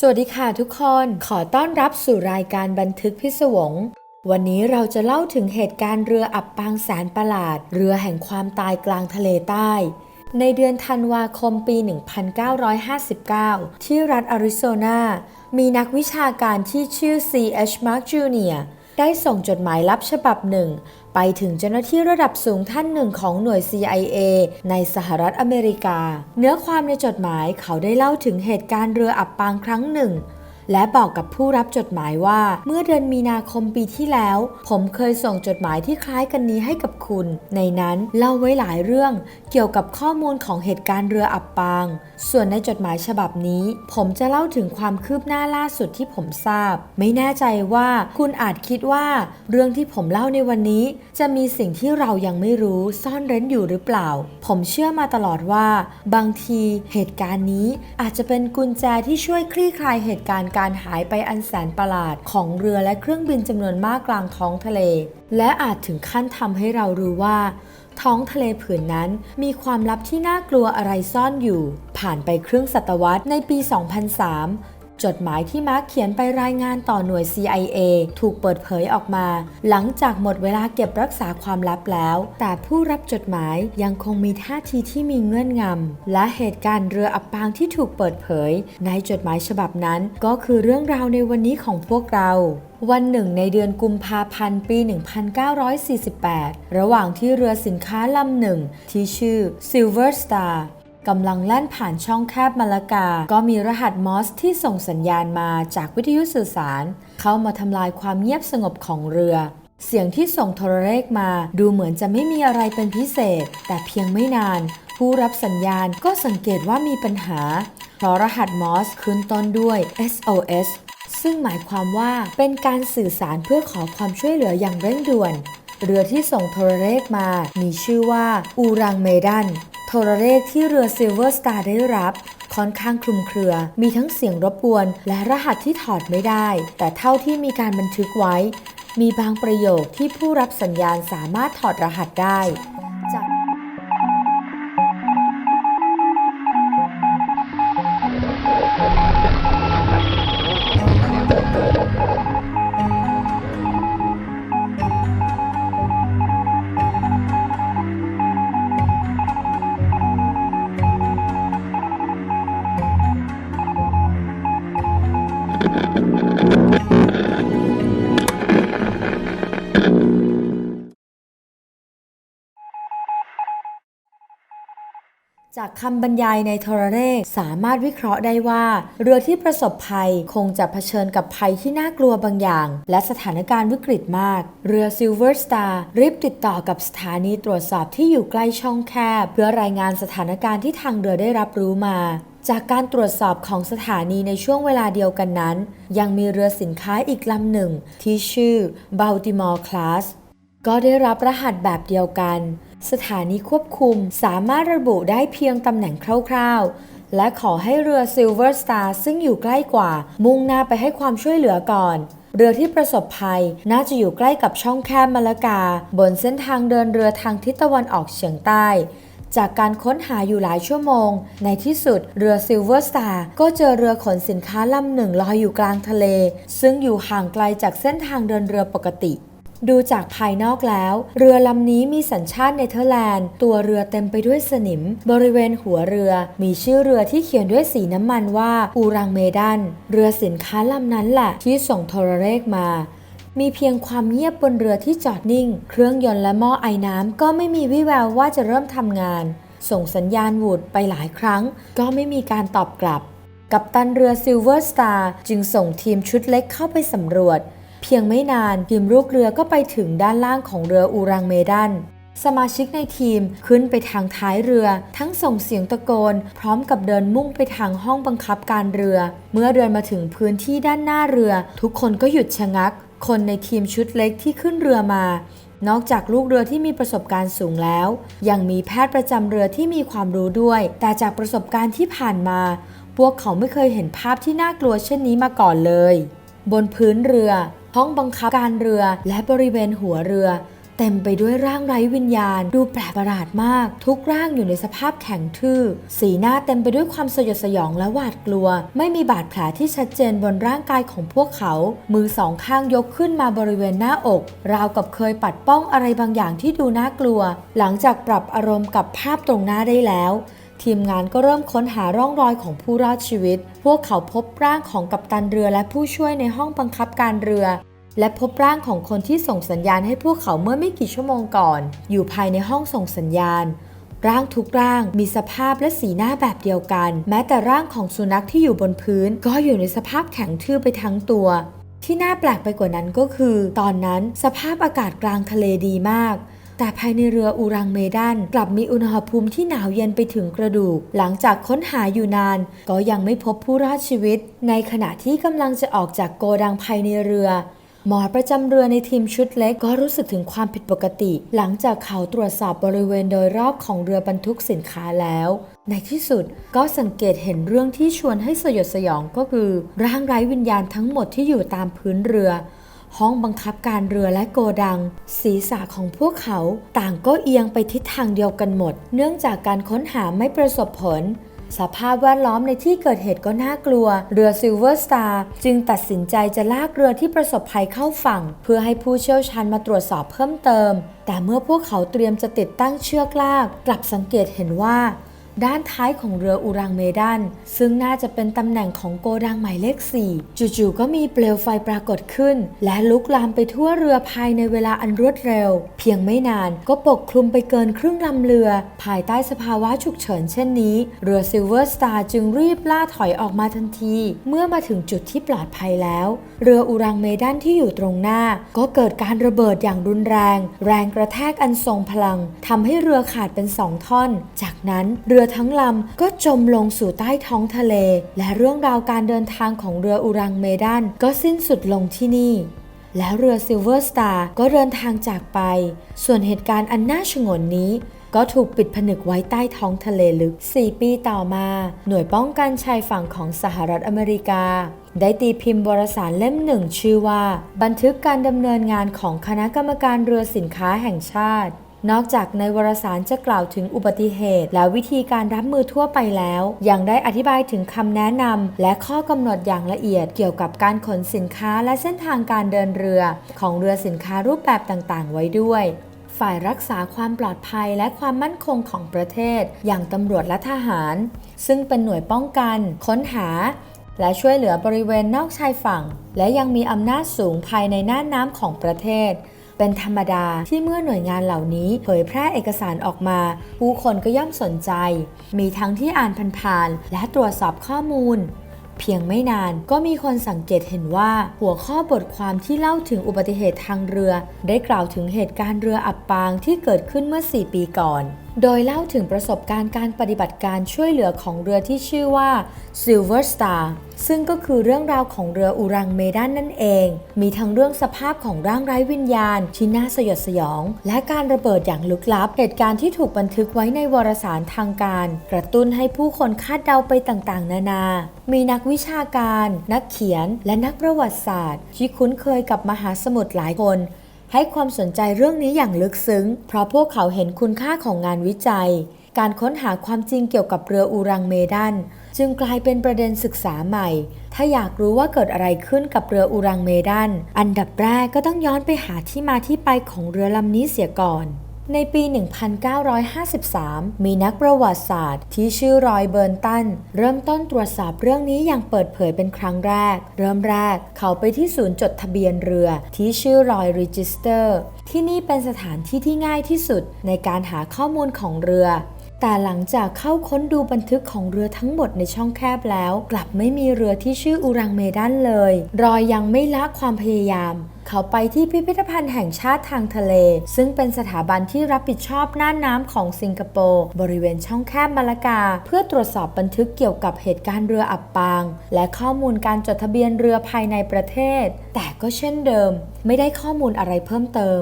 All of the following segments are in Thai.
สวัสดีค่ะทุกคน ขอต้อนรับสู่รายการบันทึกพิศวง วันนี้เราจะเล่าถึงเหตุการณ์เรืออับปางแสนประหลาด เรือแห่งความตายกลางทะเลใต้ ในเดือนธันวาคมปี 1959 ที่รัฐอาริโซนา มีนักวิชาการที่ชื่อ C.H. Mark Jr. ได้ส่งจดหมายลับฉบับหนึ่ง ไปถึงเจ้าหน้าที่ระดับสูงท่านหนึ่งของหน่วย CIA ในสหรัฐอเมริกา เนื้อความในจดหมายเขาได้เล่าถึงเหตุการณ์เรืออับปางครั้งหนึ่ง และบอกกับผู้รับจดหมายว่า เมื่อเดือนมีนาคมปีที่แล้ว ผมเคยส่งจดหมายที่คล้ายกันนี้ให้กับคุณ ในนั้นเล่าไว้หลายเรื่องเกี่ยวกับข้อมูลของเหตุการณ์เรืออับปาง ส่วนในจดหมายฉบับนี้ ผมจะเล่าถึงความคืบหน้าล่าสุดที่ผมทราบ ไม่แน่ใจว่าคุณอาจคิดว่า เรื่องที่ผมเล่าในวันนี้ จะมีสิ่งที่เรายังไม่รู้ซ่อนเร้นอยู่หรือเปล่า ผมเชื่อมาตลอดว่า บางทีเหตุการณ์นี้อาจจะเป็นกุญแจที่ช่วยคลี่คลายเหตุการณ์การหายไปอันแสนประหลาดของเรือและเครื่องบินจำนวนมากกลางท้องทะเล และอาจถึงขั้นทำให้เรารู้ว่า ท้องทะเลผืนนั้นมีความลับที่น่ากลัวอะไรซ่อนอยู่ ผ่านไปครึ่งศตวรรษในปี 2003 จดหมายที่มาร์คเขียนไปรายงานต่อหน่วย CIA ถูกเปิดเผยออกมา หลังจากหมดเวลาเก็บรักษาความลับแล้ว แต่ผู้รับจดหมายยังคงมีท่าทีที่มีเงื่อนงำ และเหตุการณ์เรืออับปางที่ถูกเปิดเผย ในจดหมายฉบับนั้น ก็คือเรื่องราวในวันนี้ของพวกเราวันหนึ่งในเดือนกุมภาพันธ์ปี 1948 ระหว่างที่เรือสินค้าลำหนึ่ง ที่ชื่อ Silver Star กำลังแล่นผ่านช่องแคบมาลากา ก็มีรหัสมอสที่ส่งสัญญาณมาจากวิทยุสื่อสาร เข้ามาทำลายความเงียบสงบของเรือ เสียงที่ส่งโทรเลขมาดูเหมือนจะไม่มีอะไรเป็นพิเศษ แต่เพียงไม่นาน ผู้รับสัญญาณก็สังเกตว่ามีปัญหา เพราะรหัสมอสขึ้นต้นด้วย SOS ซึ่งหมายความว่าเป็นการสื่อสารเพื่อขอความช่วยเหลืออย่างเร่งด่วน เรือที่ส่งโทรเลขมา มีชื่อว่าอูรังเมดัน ทรเลขที่เรือเซเวอร์สตาร์ได้รับ ค่อนข้างคลุมเครือ มีทั้งเสียงรบกวน และรหัสที่ถอดไม่ได้ แต่เท่าที่มีการบันทึกไว้ มีบางประโยคที่ผู้รับสัญญาณสามารถถอดรหัสได้จาก คำบรรยายในโทรเลขสามารถวิเคราะห์ได้ว่า เรือที่ประสบภัยคงจะเผชิญกับภัยที่น่ากลัวบางอย่าง และสถานการณ์วิกฤตมาก เรือ Silver Star รีบติดต่อกับสถานีตรวจสอบที่อยู่ใกล้ช่องแคบ เพื่อรายงานสถานการณ์ที่ทางเรือได้รับรู้มาจากการตรวจสอบของสถานีในช่วงเวลาเดียวกันนั้น ยังมีเรือสินค้าอีกลำหนึ่ง ที่ชื่อ Baltimore Class ก็ได้รับรหัสแบบเดียวกัน สถานีควบคุมสามารถระบุได้เพียงตำแหน่งคร่าวๆ และขอให้เรือ Silver Star ซึ่งอยู่ใกล้กว่า มุ่งหน้าไปให้ความช่วยเหลือก่อน เรือที่ประสบภัยน่าจะอยู่ใกล้กับช่องแคบมาลากา บนเส้นทางเดินเรือทางทิศตะวันออกเฉียงใต้ จากการค้นหาอยู่หลายชั่วโมง ในที่สุดเรือ Silver Star ก็เจอเรือขนสินค้าลำหนึ่งลอยอยู่กลางทะเล ซึ่งอยู่ห่างไกลจากเส้นทางเดินเรือปกติ ดูจากภายนอกแล้ว เรือลำนี้มีสัญชาติเนเธอร์แลนด์ ตัวเรือเต็มไปด้วยสนิม บริเวณหัวเรือ มีชื่อเรือที่เขียนด้วยสีน้ำมันว่าอูรังเมดัน เรือสินค้าลำนั้นแหละที่ส่งโทรเลขมา มีเพียงความเงียบบนเรือที่จอดนิ่ง เครื่องยนต์และหม้อไอน้ำก็ไม่มีวิแววว่าจะเริ่มทำงาน ส่งสัญญาณวูดไปหลายครั้ง ก็ไม่มีการตอบกลับ กัปตันเรือ Silver Star จึงส่งทีมชุดเล็กเข้าไปสำรวจ พียงไม่นานทีมลูกเรือก็ไปถึงด้านล่างของเรืออูรังเมดัน สมาชิกในทีมขึ้นไปทางท้ายเรือ ทั้งส่งเสียงตะโกน พร้อมกับเดินมุ่งไปทางห้องบังคับการเรือ เมื่อเดินมาถึงพื้นที่ด้านหน้าเรือ ทุกคนก็หยุดชะงัก คนในทีมชุดเล็กที่ขึ้นเรือมา นอกจากลูกเรือที่มีประสบการณ์สูงแล้ว ยังมีแพทย์ประจำเรือที่มีความรู้ด้วย แต่จากประสบการณ์ที่ผ่านมา พวกเขาไม่เคยเห็นภาพที่น่ากลัวเช่นนี้มาก่อนเลย บนพื้นเรือ ห้องบังคับการเรือและบริเวณหัวเรือ เต็มไปด้วยร่างไร้วิญญาณ ดูแปลกประหลาดมาก ทุกร่างอยู่ในสภาพแข็งทื่อ สีหน้าเต็มไปด้วยความสยดสยองและหวาดกลัว ไม่มีบาดแผลที่ชัดเจนบนร่างกายของพวกเขา มือสองข้างยกขึ้นมาบริเวณหน้าอก ราวกับเคยปัดป้องอะไรบางอย่างที่ดูน่ากลัว หลังจากปรับอารมณ์กับภาพตรงหน้าได้แล้ว ทีมงานก็เริ่มค้นหาร่องรอยของผู้รอดชีวิต พวกเขาพบร่างของกัปตันเรือและผู้ช่วยในห้องบังคับการเรือ และพบร่างของคนที่ส่งสัญญาณให้พวกเขาเมื่อไม่กี่ชั่วโมงก่อน อยู่ภายในห้องส่งสัญญาณ ร่างทุกร่างมีสภาพและสีหน้าแบบเดียวกัน แม้แต่ร่างของสุนัขที่อยู่บนพื้น ก็อยู่ในสภาพแข็งทื่อไปทั้งตัวที่น่าแปลกไปกว่านั้นก็คือ ตอนนั้นสภาพอากาศกลางทะเลดีมาก แต่ภายในเรืออูรังเมดันกลับมีอุณหภูมิที่หนาวเย็นไปถึงกระดูก หลังจากค้นหาอยู่นาน ก็ยังไม่พบผู้รอดชีวิต ในขณะที่กำลังจะออกจากโกดังภายในเรือ หมอประจำเรือในทีมชุดเล็กก็รู้สึกถึงความผิดปกติ หลังจากเขาตรวจสอบบริเวณโดยรอบของเรือบรรทุกสินค้าแล้ว ในที่สุดก็สังเกตเห็นเรื่องที่ชวนให้สยดสยองก็คือ ร่างไร้วิญญาณทั้งหมดที่อยู่ตามพื้นเรือ ห้องบังคับการเรือและโกดัง ศีรษะของพวกเขาต่างก็เอียงไปทิศทางเดียวกันหมด เนื่องจากการค้นหาไม่ประสบผล สภาพแวดล้อมในที่เกิดเหตุก็น่ากลัว เรือซิลเวอร์สตาร์จึงตัดสินใจจะลากเรือที่ประสบภัยเข้าฝั่ง เพื่อให้ผู้เชี่ยวชาญมาตรวจสอบเพิ่มเติม แต่เมื่อพวกเขาเตรียมจะติดตั้งเชือกลาก กลับสังเกตเห็นว่า ด้านท้ายของเรืออูรังเมดัน ซึ่งน่าจะเป็นตำแหน่งของโกดังหมายเลข 4 จู่ๆก็มีเปลวไฟปรากฏขึ้น และลุกลามไปทั่วเรือภายในเวลาอันรวดเร็ว เพียงไม่นานก็ปกคลุมไปเกินครึ่งลำเรือ ภายใต้สภาวะฉุกเฉินเช่นนี้ เรือซิลเวอร์สตาร์จึงรีบล่าถอยออกมาทันที เมื่อมาถึงจุดที่ปลอดภัยแล้ว เรืออูรังเมดันที่อยู่ตรงหน้า ก็เกิดการระเบิดอย่างรุนแรง แรงกระแทกอันทรงพลังทำให้เรือขาดเป็นสองท่อน จากนั้นเรือทั้งลำก็จมลงสู่ใต้ท้องทะเล และเรื่องราวการเดินทางของเรืออูรังเมดันก็สิ้นสุดลงที่นี่ แล้วเรือซิลเวอร์สตาร์ก็เดินทางจากไป ส่วนเหตุการณ์อันน่าชงนนี้ก็ถูกปิดผนึกไว้ใต้ท้องทะเลลึก 4 ปีต่อมา หน่วยป้องกันชายฝั่งของสหรัฐอเมริกา ได้ตีพิมพ์วารสารเล่มหนึ่งชื่อว่า บันทึกการดำเนินงานของคณะกรรมการเรือสินค้าแห่งชาติ นอกจากในวารสารจะกล่าวถึงอุบัติเหตุ และวิธีการรับมือทั่วไปแล้ว ยังได้อธิบายถึงคำแนะนำและข้อกำหนดอย่างละเอียดเกี่ยวกับการขนสินค้าและเส้นทางการเดินเรือ ของเรือสินค้ารูปแบบต่างๆ ไว้ด้วยฝ่ายรักษาความปลอดภัยและความมั่นคงของประเทศ อย่างตำรวจและทหาร ซึ่งเป็นหน่วยป้องกัน ค้นหา และช่วยเหลือบริเวณนอกชายฝั่ง และยังมีอำนาจสูงภายในน่านน้ำของประเทศ เป็นธรรมดาที่เมื่อหน่วยงานเหล่านี้เผยแพร่เอกสารออกมา ผู้คนก็ย่อมสนใจ มีทั้งที่อ่านผ่านๆและตรวจสอบข้อมูลเพียงไม่นานก็มีคนสังเกตเห็นว่าหัวข้อบทความที่เล่าถึงอุบัติเหตุทางเรือ ได้กล่าวถึงเหตุการณ์เรืออับปางที่เกิดขึ้นเมื่อ 4 ปีก่อน โดยเล่าถึงประสบการณ์การปฏิบัติการช่วยเหลือของเรือที่ชื่อว่า Silver Star ซึ่งก็คือเรื่องราวของเรืออูรังเมดันนั่นเอง มีทั้งเรื่องสภาพของร่างไร้วิญญาณที่น่าสยดสยอง และการระเบิดอย่างลึกลับ เหตุการณ์ที่ถูกบันทึกไว้ในวารสารทางการ กระตุ้นให้ผู้คนคาดเดาไปต่างๆ นานา มีนักวิชาการ นักเขียน และนักประวัติศาสตร์ ที่คุ้นเคยกับมหาสมุทรหลายคน ให้ความสนใจเรื่องนี้อย่างลึกซึ้ง เพราะพวกเขาเห็นคุณค่าของงานวิจัย การค้นหาความจริงเกี่ยวกับเรืออูรังเมดัน จึงกลายเป็นประเด็นศึกษาใหม่ ถ้าอยากรู้ว่าเกิดอะไรขึ้นกับเรืออูรังเมดัน อันดับแรกก็ต้องย้อนไปหาที่มาที่ไปของเรือลำนี้เสียก่อน ในปี 1953 มีนักประวัติศาสตร์ ที่ชื่อรอยเบิร์นตัน เริ่มต้นตรวจสอบเรื่องนี้อย่างเปิดเผยเป็นครั้งแรก เริ่มแรกเขาไปที่ศูนย์จดทะเบียนเรือ ที่ชื่อรอยรีจิสเตอร์ ที่นี่เป็นสถานที่ที่ง่ายที่สุดในการหาข้อมูลของเรือ แต่หลังจากเข้าค้นดูบันทึกของเรือทั้งหมดในช่องแคบแล้ว กลับไม่มีเรือที่ชื่ออูรังเมดันเลย รอยยังไม่ละความพยายาม เขาไปที่พิพิธภัณฑ์แห่งชาติทางทะเล ซึ่งเป็นสถาบันที่รับผิดชอบน่านน้ำของสิงคโปร์บริเวณช่องแคบมาลากา เพื่อตรวจสอบบันทึกเกี่ยวกับเหตุการณ์เรืออับปาง และข้อมูลการจดทะเบียนเรือภายในประเทศ แต่ก็เช่นเดิม ไม่ได้ข้อมูลอะไรเพิ่มเติม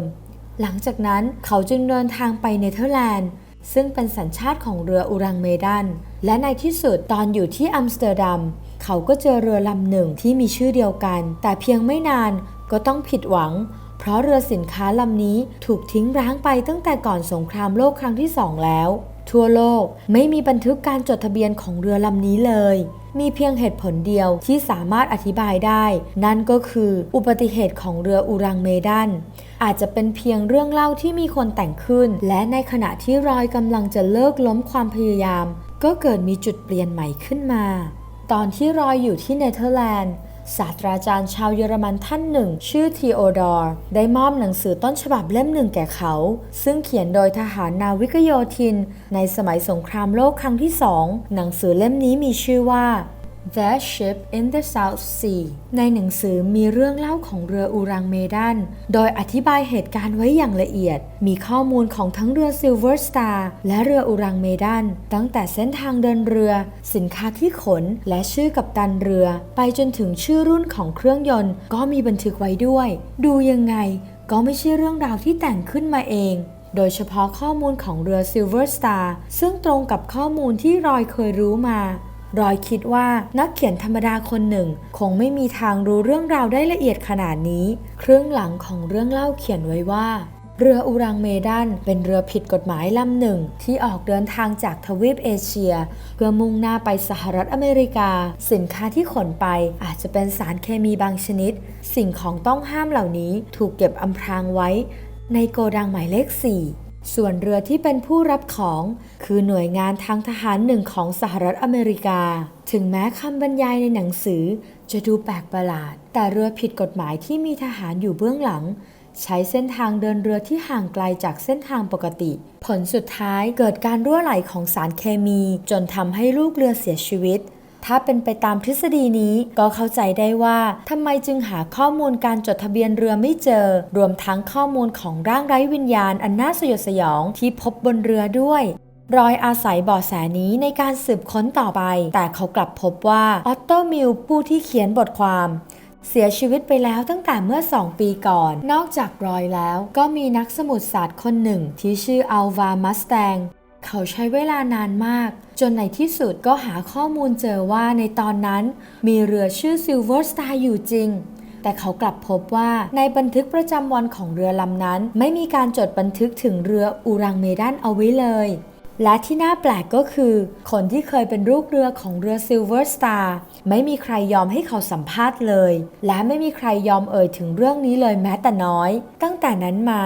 หลังจากนั้นเขาจึงเดินทางไปเนเธอร์แลนด์ซึ่งเป็นสัญชาติของเรืออูรังเมดัน และในที่สุดตอนอยู่ที่อัมสเตอร์ดัม เขาก็เจอเรือลำหนึ่งที่มีชื่อเดียวกัน แต่เพียงไม่นาน ก็ต้องผิดหวังเพเพราะเรือสินค้าลำนี้ถูกทิ้งร้างไปตั้งแต่ก่อนสงครามโลกครั้งที่สองแล้ว ทั่วโลกไม่มีบันทึกการจดทะเบียนของเรือลำนี้เลย มีเพียงเหตุผลเดียวที่สามารถอธิบายได้ นั่นก็คืออุบัติเหตุของเรืออูรังเมดันอาจจะเป็นเพียงเรื่องเล่าที่มีคนแต่งขึ้น และในขณะที่รอยกำลังจะเลิกล้มความพยายาม ก็เกิดมีจุดเปลี่ยนใหม่ขึ้นมา ตอนที่รอยอยู่ที่เนเธอร์แลนด์ ศาสตราจารย์ชาวเยอรมันท่านหนึ่ง ชื่อทีโอดอร์ ได้มอบหนังสือต้นฉบับเล่มหนึ่งแก่เขา ซึ่งเขียนโดยทหารนาวิกโยธิน ในสมัยสงครามโลกครั้งที่สอง หนังสือเล่มนี้มีชื่อว่า That Ship in the South Sea ในหนังสือมีเรื่องเล่าของเรืออูรังเมดัน โดยอธิบายเหตุการณ์ไว้อย่างละเอียด มีข้อมูลของทั้งเรือ Silver Star และเรืออูรังเมดัน ตั้งแต่เส้นทางเดินเรือ สินค้าที่ขน และชื่อกับตันเรือ ไปจนถึงชื่อรุ่นของเครื่องยนต์ ก็มีบันทึกไว้ด้วย ดูยังไง ก็ไม่ใช่เรื่องราวที่แต่งขึ้นมาเองโดยเฉพาะข้อมูลของเรือ Silver Star ซึ่งตรงกับข้อมูลที่รอยเคยรู้มา รอยคิดว่านักเขียนธรรมดาคนหนึ่ง คงไม่มีทางรู้เรื่องราวได้ละเอียดขนาดนี้ เครื่องหลังของเรื่องเล่าเขียนไว้ว่าเรืออูรังเมดันเป็นเรือผิดกฎหมายลำหนึ่ง ที่ออกเดินทางจากทวีปเอเชีย เพื่อมุ่งหน้าไปสหรัฐอเมริกา สินค้าที่ขนไปอาจจะเป็นสารเคมีบางชนิด สิ่งของต้องห้ามเหล่านี้ถูกเก็บอำพรางไว้ ในโกดังหมายเลข 4 ส่วนเรือที่เป็นผู้รับของ คือหน่วยงานทางทหารหนึ่งของสหรัฐอเมริกา ถึงแม้คำบรรยายในหนังสือจะดูแปลกประหลาด แต่เรือผิดกฎหมายที่มีทหารอยู่เบื้องหลัง ใช้เส้นทางเดินเรือที่ห่างไกลจากเส้นทางปกติ ผลสุดท้ายเกิดการรั่วไหลของสารเคมี จนทำให้ลูกเรือเสียชีวิต ถ้าเป็นไปตามทฤษฎีนี้ก็เข้าใจได้ว่าทำไมจึงหาข้อมูลการจดทะเบียนเรือไม่เจอ รวมทั้งข้อมูลของร่างไร้วิญญาณอันน่าสยดสยองที่พบบนเรือด้วยรอยอาศัยบาะแสนี้ในการสืบค้นต่อไป แต่เขากลับพบว่าออตโตมิลผู้ที่เขียนบทความเสียชีวิตไปแล้วตั้งแต่เมื่อ 2 ปีก่อน นอกจากรอยแล้วก็มีนักสมุดศาสตร์คนหนึ่งที่ชื่ออัลวามัสแตง เขาใช้เวลานานมาก จนในที่สุดก็หาข้อมูลเจอว่าในตอนนั้นมีเรือชื่อ Silver Star อยู่จริง แต่เขากลับพบว่าในบันทึกประจำวันของเรือลำนั้น ไม่มีการจดบันทึกถึงเรืออูรังเมดันเอาไว้เลย และที่น่าแปลกก็คือ คนที่เคยเป็นลูกเรือของเรือ Silver Star ไม่มีใครยอมให้เขาสัมภาษณ์เลย และไม่มีใครยอมเอ่ยถึงเรื่องนี้เลยแม้แต่น้อย ตั้งแต่นั้นมา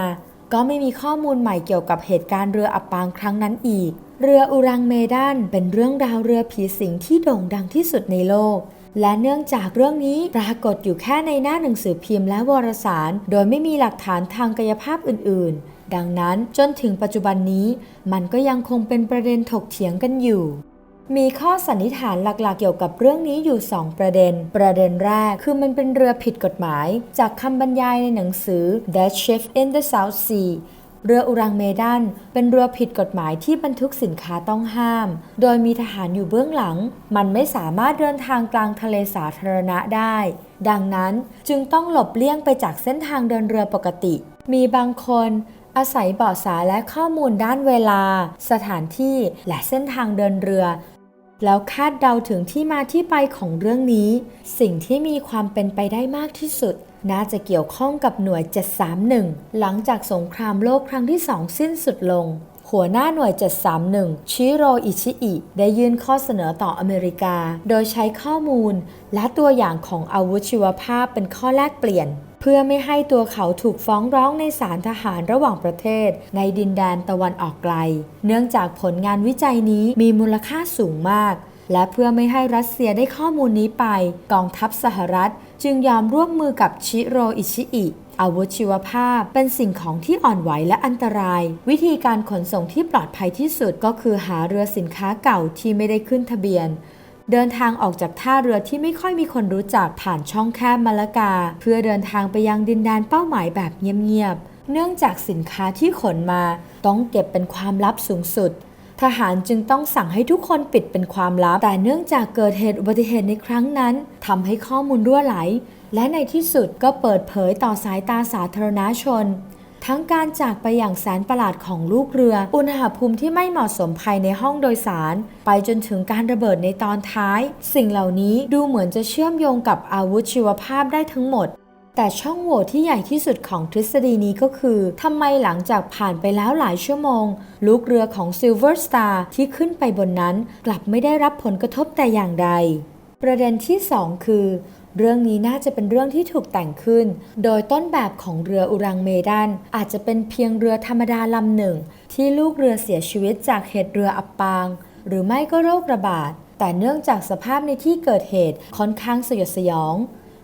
ก็ไม่มีข้อมูลใหม่เกี่ยวกับเหตุการณ์เรืออับปางครั้งนั้นอีก เรืออูรังเมดันเป็นเรื่องราวเรือผีสิงที่โด่งดังที่สุดในโลก และเนื่องจากเรื่องนี้ปรากฏอยู่แค่ในหน้าหนังสือพิมพ์และวารสาร โดยไม่มีหลักฐานทางกายภาพอื่น ๆ ดังนั้นจนถึงปัจจุบันนี้ มันก็ยังคงเป็นประเด็นถกเถียงกันอยู่ มีข้อสันนิษฐานหลักๆ เกี่ยวกับเรื่องนี้อยู่ 2 ประเด็น ประเด็นแรกคือมันเป็นเรือผิดกฎหมาย จากคำบรรยายในหนังสือ That Ship in the South Sea เรืออุรังเมดันเป็นเรือผิดกฎหมายที่บรรทุกสินค้าต้องห้าม โดยมีทหารอยู่เบื้องหลัง มันไม่สามารถเดินทางกลางทะเลสาธารณะได้ ดังนั้นจึงต้องหลบเลี่ยงไปจากเส้นทางเดินเรือปกติ มีบางคนอาศัยเบาะแสและข้อมูลด้านเวลา สถานที่และเส้นทางเดินเรือ แล้วคาดเดาถึงที่มาที่ไปของเรื่องนี้ สิ่งที่มีความเป็นไปได้มากที่สุด น่าจะเกี่ยวข้องกับหน่วย 731 หลังจากสงครามโลกครั้งที่สองสิ้นสุดลง หัวหน้าหน่วย 731 ชิโรอิชิอิ ได้ยื่นข้อเสนอต่ออเมริกา โดยใช้ข้อมูล และตัวอย่างของอาวุธชีวภาพเป็นข้อแลกเปลี่ยน เพื่อไม่ให้ตัวเขาถูกฟ้องร้องในศาลทหารระหว่างประเทศ ในดินแดนตะวันออกไกล เนื่องจากผลงานวิจัยนี้มีมูลค่าสูงมาก และเพื่อไม่ให้รัสเซียได้ข้อมูลนี้ไป กองทัพสหรัฐ จึงยอมร่วมมือกับชิโรอิชิอิอาวุธชีวภาพเป็นสิ่งของที่อ่อนไหวและอันตราย วิธีการขนส่งที่ปลอดภัยที่สุดก็คือหาเรือสินค้าเก่าที่ไม่ได้ขึ้นทะเบียน เดินทางออกจากท่าเรือที่ไม่ค่อยมีคนรู้จักผ่านช่องแคบมาละกา เพื่อเดินทางไปยังดินแดนเป้าหมายแบบเงียบๆ เนื่องจากสินค้าที่ขนมาต้องเก็บเป็นความลับสูงสุด ทหารจึงต้องสั่งให้ทุกคนปิดเป็นความลับ แต่เนื่องจากเกิดเหตุอุบัติเหตุในครั้งนั้นทำให้ข้อมูลรั่วไหล และในที่สุดก็เปิดเผยต่อสายตาสาธารณชน ทั้งการจากไปอย่างแสนประหลาดของลูกเรือ อุณหภูมิที่ไม่เหมาะสมภายในห้องโดยสาร ไปจนถึงการระเบิดในตอนท้าย สิ่งเหล่านี้ดูเหมือนจะเชื่อมโยงกับอาวุธชีวภาพได้ทั้งหมดแต่ช่องโหว่ที่ใหญ่ที่สุดของทฤษฎีนี้ก็คือทำไมหลังจากผ่านไปแล้วหลายชั่วโมง ลูกเรือของ Silver Star ที่ขึ้นไปบนนั้น กลับไม่ได้รับผลกระทบแต่อย่างใด ประเด็นที่ 2 คือ เรื่องนี้น่าจะเป็นเรื่องที่ถูกแต่งขึ้น โดยต้นแบบของเรืออุรังเมดัน อาจจะเป็นเพียงเรือธรรมดาลำหนึ่ง ที่ลูกเรือเสียชีวิตจากเหตุเรืออับปาง หรือไม่ก็โรคระบาด แต่เนื่องจากสภาพในที่เกิดเหตุค่อนข้างสยดสยอง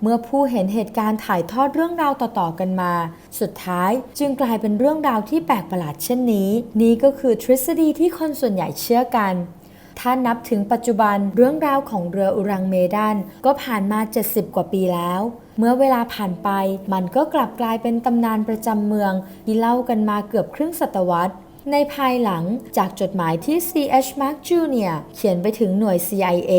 เมื่อผู้เห็นเหตุการณ์ถ่ายทอดเรื่องราวต่อๆกันมา สุดท้ายจึงกลายเป็นเรื่องราวที่แปลกประหลาดเช่นนี้ นี่ก็คือทฤษฎีที่คนส่วนใหญ่เชื่อกัน ถ้านับถึงปัจจุบันเรื่องราวของเรืออุรังเมดันก็ผ่านมา 70 กว่าปีแล้ว เมื่อเวลาผ่านไป มันก็กลับกลายเป็นตำนานประจำเมือง ที่เล่ากันมาเกือบครึ่งศตวรรษในภายหลังจากจดหมายที่ C.H. Mark Jr. เขียนไปถึงหน่วย CIA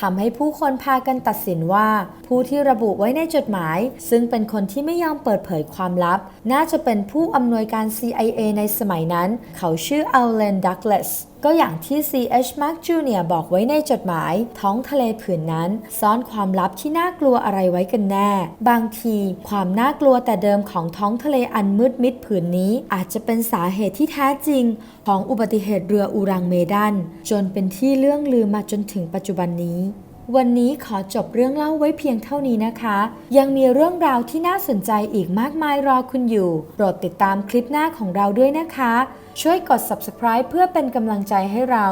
ทำให้ผู้คนพากันตัดสินว่า ผู้ที่ระบุไว้ในจดหมาย ซึ่งเป็นคนที่ไม่ยอมเปิดเผยความลับ น่าจะเป็นผู้อำนวยการ CIA ในสมัยนั้น เขาชื่อ Alan Douglas ก็อย่างที่ C.H. Mark Jr. บอกไว้ในจดหมาย ท้องทะเลผืนนั้น ซ่อนความลับที่น่ากลัวอะไรไว้กันแน่ บางทีความน่ากลัวแต่เดิมของท้องทะเลอันมืดมิดผืนนี้ อาจจะเป็นสาเหตุที่แท้จริง ของอุบัติเหตุเรืออูรังเมดัน จนเป็นที่เรื่องลือมาจนถึงปัจจุบันนี้วันนี้ขอจบเรื่องเล่าไว้เพียงเท่านี้นะคะ ยังมีเรื่องราวที่น่าสนใจอีกมากมายรอคุณอยู่ โปรดติดตามคลิปหน้าของเราด้วยนะคะ ช่วยกด subscribe เพื่อเป็นกำลังใจให้เรา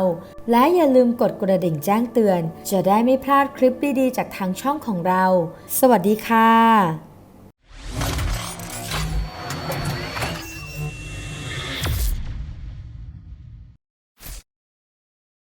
และอย่าลืมกดกระดิ่งแจ้งเตือน จะได้ไม่พลาดคลิปดีๆ จากทางช่องของเรา สวัสดีค่ะ